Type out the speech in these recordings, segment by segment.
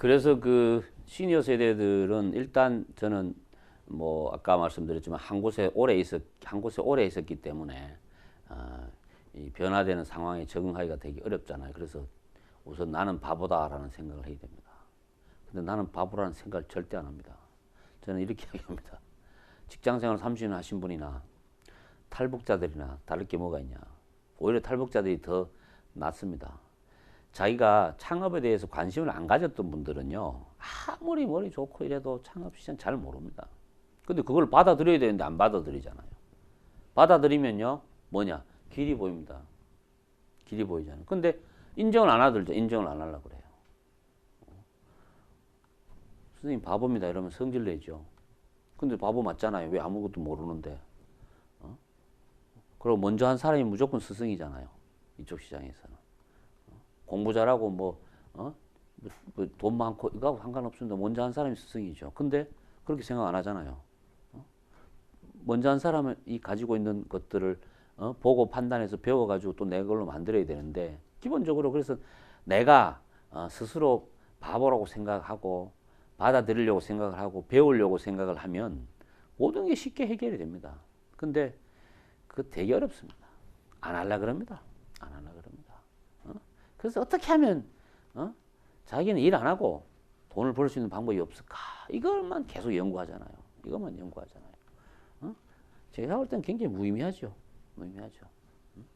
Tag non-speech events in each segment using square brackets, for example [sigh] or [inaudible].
그래서 그 시니어 세대들은 일단 저는 뭐 아까 말씀드렸지만 한 곳에 오래 있었 한 곳에 오래 있었기 때문에 어, 이 변화되는 상황에 적응하기가 되게 어렵잖아요. 그래서 우선 나는 바보다라는 생각을 해야 됩니다. 근데 나는 바보라는 생각을 절대 안 합니다. 저는 이렇게 [laughs] 얘기합니다. 직장생활 30년 하신 분이나 탈북자들이나 다를 게 뭐가 있냐. 오히려 탈북자들이 더 낫습니다. 자기가 창업에 대해서 관심을 안 가졌던 분들은요, 아무리 머리 좋고 이래도 창업 시장 잘 모릅니다. 근데 그걸 받아들여야 되는데 안 받아들이잖아요. 받아들이면요, 뭐냐? 길이 보입니다. 길이 보이잖아요. 근데 인정을 안 하들죠. 인정을 안 하려고 그래요. 선생님 바보입니다. 이러면 성질 내죠. 근데 바보 맞잖아요. 왜 아무것도 모르는데. 어? 그리고 먼저 한 사람이 무조건 스승이잖아요. 이쪽 시장에서는. 어? 공부 잘하고 뭐, 어? 뭐, 뭐돈 많고 이거하고 상관없습니다. 먼저 한 사람이 스승이죠. 근데 그렇게 생각 안 하잖아요. 어? 먼저 한 사람은 이 가지고 있는 것들을 어? 보고 판단해서 배워가지고 또 내 걸로 만들어야 되는데 기본적으로 그래서 내가 어, 스스로 바보라고 생각하고 받아들이려고 생각을 하고 배우려고 생각을 하면 모든 게 쉽게 해결이 됩니다. 근데 그 되게 어렵습니다. 안 하려 그럽니다. 그래서 어떻게 하면 어? 자기는 일 안 하고 돈을 벌 수 있는 방법이 없을까? 이것만 계속 연구하잖아요. 이것만 연구하잖아요. 어? 제가 볼 때는 굉장히 무의미하죠. 무의미하죠. 음?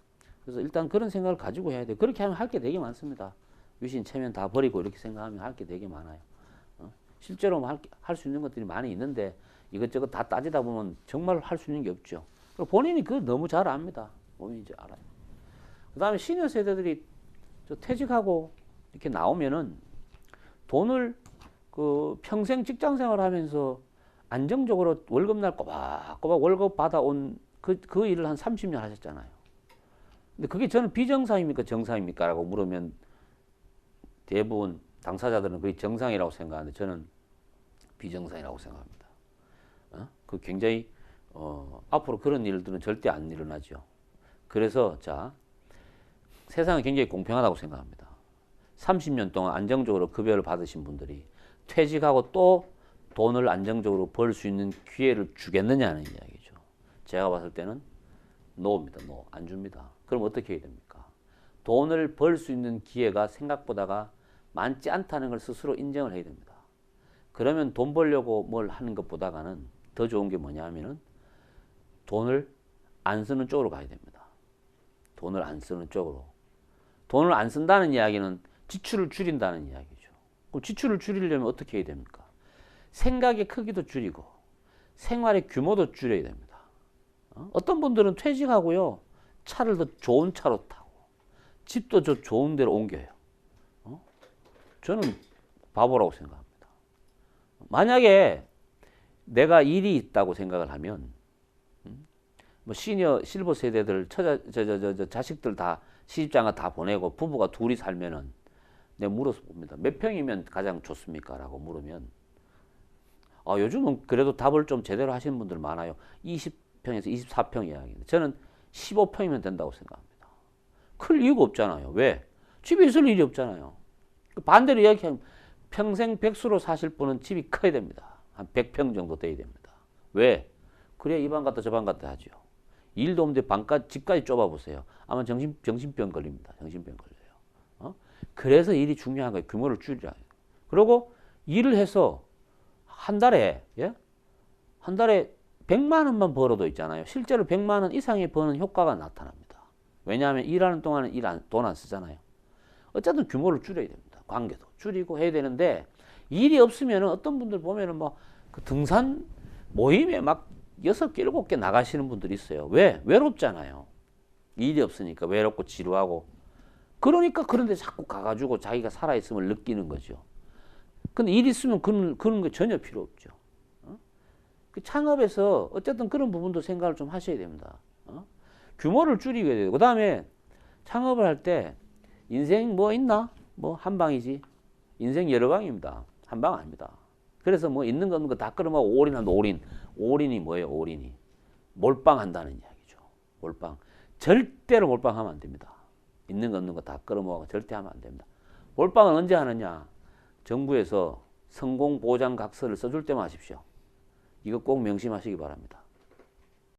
그래서 일단 그런 생각을 가지고 해야 돼요. 그렇게 하면 할 게 되게 많습니다. 유신 체면 다 버리고 이렇게 생각하면 할 게 되게 많아요. 어? 실제로 할 수 있는 것들이 많이 있는데 이것저것 다 따지다 보면 정말 할 수 있는 게 없죠. 본인이 그걸 너무 잘 압니다. 본인이 알아요. 그 다음에 시니어 세대들이 퇴직하고 이렇게 나오면은 돈을 그 평생 직장 생활하면서 안정적으로 월급날 꼬박꼬박 월급 받아온 그, 그 일을 한 30년 하셨잖아요. 근데 그게 저는 비정상입니까? 정상입니까? 라고 물으면 대부분 당사자들은 그게 정상이라고 생각하는데 저는 비정상이라고 생각합니다. 어? 그 굉장히 어, 앞으로 그런 일들은 절대 안 일어나죠. 그래서 자 세상은 굉장히 공평하다고 생각합니다. 30년 동안 안정적으로 급여를 받으신 분들이 퇴직하고 또 돈을 안정적으로 벌 수 있는 기회를 주겠느냐는 이야기죠. 제가 봤을 때는 노입니다. 노. 안 줍니다. 그럼 어떻게 해야 됩니까? 돈을 벌 수 있는 기회가 생각보다가 많지 않다는 걸 스스로 인정을 해야 됩니다. 그러면 돈 벌려고 뭘 하는 것보다가는 더 좋은 게 뭐냐 하면은 돈을 안 쓰는 쪽으로 가야 됩니다. 돈을 안 쓰는 쪽으로. 돈을 안 쓴다는 이야기는 지출을 줄인다는 이야기죠. 그럼 지출을 줄이려면 어떻게 해야 됩니까? 생각의 크기도 줄이고 생활의 규모도 줄여야 됩니다. 어? 떤 분들은 퇴직하고요. 차를 더 좋은 차로 타고 집도 저 좋은 데로 옮겨요. 어? 저는 바보라고 생각합니다. 만약에 내가 일이 있다고 생각을 하면 음? 뭐 시니어 실버 세대들 처자 저저 저 자식들 다 시집장가 다 보내고 부부가 둘이 살면은 내가 물어서 봅니다. 몇 평이면 가장 좋습니까?라고 물으면 아 요즘은 그래도 답을 좀 제대로 하시는 분들 많아요. 20평에서 24평 이야기인데 저는 15평이면 된다고 생각합니다. 클 이유가 없잖아요. 왜? 집에 있을 일이 없잖아요. 그 반대로 이야기하면 평생 백수로 사실 분은 집이 커야 됩니다. 한 100평 정도 돼야 됩니다. 왜? 그래야 이 방 갔다 저 방 갔다 하죠. 일도 없는데 방까지, 집까지 좁아 보세요. 아마 정신, 정신병 걸립니다. 정신병 걸려요. 어? 그래서 일이 중요한 거예요. 규모를 줄이라. 그리고 일을 해서 한 달에, 예? 한 달에 100만 원만 벌어도 있잖아요. 실제로 100만 원 이상의 버는 효과가 나타납니다. 왜냐하면 일하는 동안은 일 안, 돈안 쓰잖아요. 어쨌든 규모를 줄여야 됩니다. 관계도 줄이고 해야 되는데 일이 없으면 어떤 분들 보면은 뭐 그 등산 모임에 막 여섯 개, 일곱 개 나가시는 분들이 있어요. 왜? 외롭잖아요. 일이 없으니까 외롭고 지루하고. 그러니까 그런데 자꾸 가가지고 자기가 살아있음을 느끼는 거죠. 근데 일 있으면 그런, 그런 거 전혀 필요 없죠. 어? 그 창업에서 어쨌든 그런 부분도 생각을 좀 하셔야 됩니다. 어? 규모를 줄이게 돼요. 그 다음에 창업을 할 때 인생 뭐 있나? 뭐 한 방이지. 인생 여러 방입니다. 한 방 아닙니다. 그래서 뭐 있는 거 없는 거 다 끌어모고 올인한다, 올인. 올인이 뭐예요, 올인이? 몰빵한다는 이야기죠. 몰빵. 절대로 몰빵하면 안 됩니다. 있는 거 없는 거 다 끌어모아고 절대 하면 안 됩니다. 몰빵은 언제 하느냐? 정부에서 성공 보장 각서를 써줄 때만 하십시오. 이거 꼭 명심하시기 바랍니다.